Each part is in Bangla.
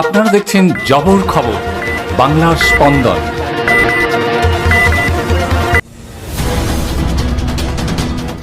আপনারা দেখছেন জবর খবর, বাংলার স্পন্দন।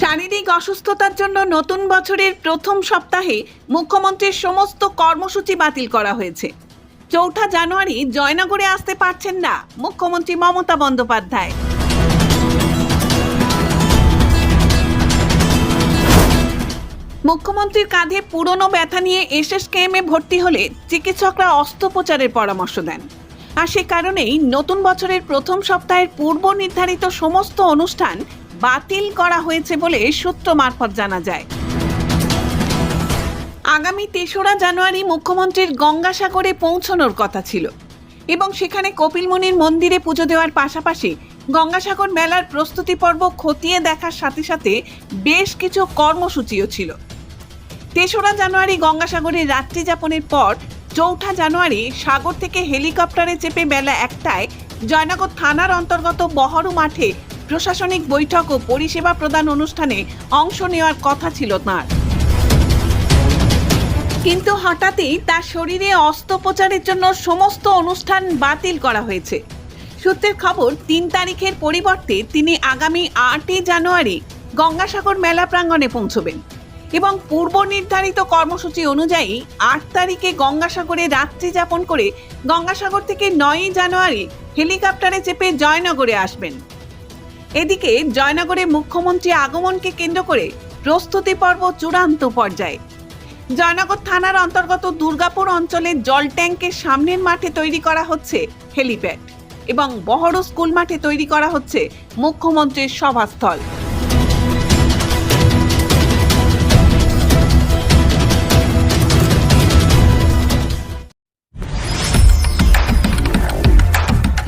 শারীরিক অসুস্থতার জন্য নতুন বছরের প্রথম সপ্তাহে মুখ্যমন্ত্রীর সমস্ত কর্মসূচি বাতিল করা হয়েছে। চৌঠা জানুয়ারি জয়নগরে আসতে পারছেন না মুখ্যমন্ত্রী মমতা বন্দ্যোপাধ্যায়। মুখ্যমন্ত্রীর কাঁধে পুরনো ব্যথা নিয়ে এসএসকেএমে ভর্তি হলে চিকিৎসকরা অস্ত্রোপচারের পরামর্শ দেন। আর সে কারণেই নতুন বছরের প্রথম সপ্তাহের পূর্ব নির্ধারিত সমস্ত অনুষ্ঠান বাতিল করা হয়েছে বলে সূত্র মারফত জানা যায়। আগামী তেসরা জানুয়ারি মুখ্যমন্ত্রীর গঙ্গাসাগরে পৌঁছানোর কথা ছিল এবং সেখানে কপিলমুনির মন্দিরে পুজো দেওয়ার পাশাপাশি গঙ্গাসাগর মেলার প্রস্তুতি পর্ব খতিয়ে দেখার সাথে সাথে বেশ কিছু কর্মসূচিও ছিল। তেসরা জানুয়ারি গঙ্গাসাগরে রাত্রি যাপনের পর চৌঠা জানুয়ারি সাগর থেকে হেলিকপ্টারে চেপে বেলা একটায় জয়নগর থানার অন্তর্গত বহরু মাঠে প্রশাসনিক বৈঠক ও পরিষেবা প্রদান অনুষ্ঠানে অংশ নেওয়ার কথা ছিল তাঁর। কিন্তু হঠাৎই তার শরীরে অস্ত্রোপচারের জন্য সমস্ত অনুষ্ঠান বাতিল করা হয়েছে। সূত্রের খবর, তিন তারিখের পরিবর্তে তিনি আগামী আটই জানুয়ারি গঙ্গাসাগর মেলা প্রাঙ্গণে পৌঁছবেন। এবং পূর্ব নির্ধারিত কর্মসূচি অনুযায়ী আট তারিখে গঙ্গাসাগরে রাত্রি যাপন করে গঙ্গাসাগর থেকে নয়ই জানুয়ারি হেলিকপ্টারে চেপে জয়নগরে আসবেন। এদিকে জয়নগরে মুখ্যমন্ত্রী আগমনকে কেন্দ্র করে প্রস্তুতি পর্ব চূড়ান্ত পর্যায়ে। জয়নগর থানার অন্তর্গত দুর্গাপুর অঞ্চলের জল ট্যাঙ্কের সামনের মাঠে তৈরি করা হচ্ছে হেলিপ্যাড এবং বহরু স্কুল মাঠে তৈরি করা হচ্ছে মুখ্যমন্ত্রীর সভাস্থল।